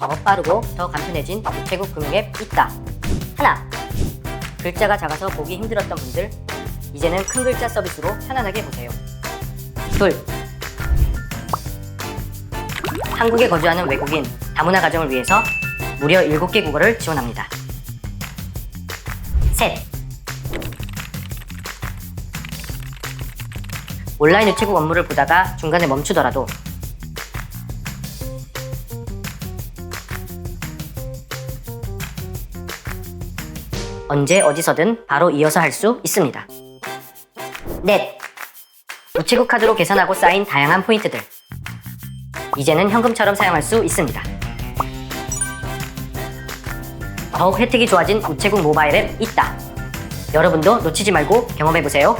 더 빠르고 더 간편해진 우체국 금융 앱 있다. 하나. 글자가 작아서 보기 힘들었던 분들 이제는 큰 글자 서비스로 편안하게 보세요. 둘. 한국에 거주하는 외국인 다문화 가정을 위해서 무려 7개 국어를 지원합니다. 셋. 온라인 우체국 업무를 보다가 중간에 멈추더라도 언제 어디서든 바로 이어서 할 수 있습니다. 넷. 우체국 카드로 계산하고 쌓인 다양한 포인트들. 이제는 현금처럼 사용할 수 있습니다. 더욱 혜택이 좋아진 우체국 모바일 앱 있다. 여러분도 놓치지 말고 경험해보세요.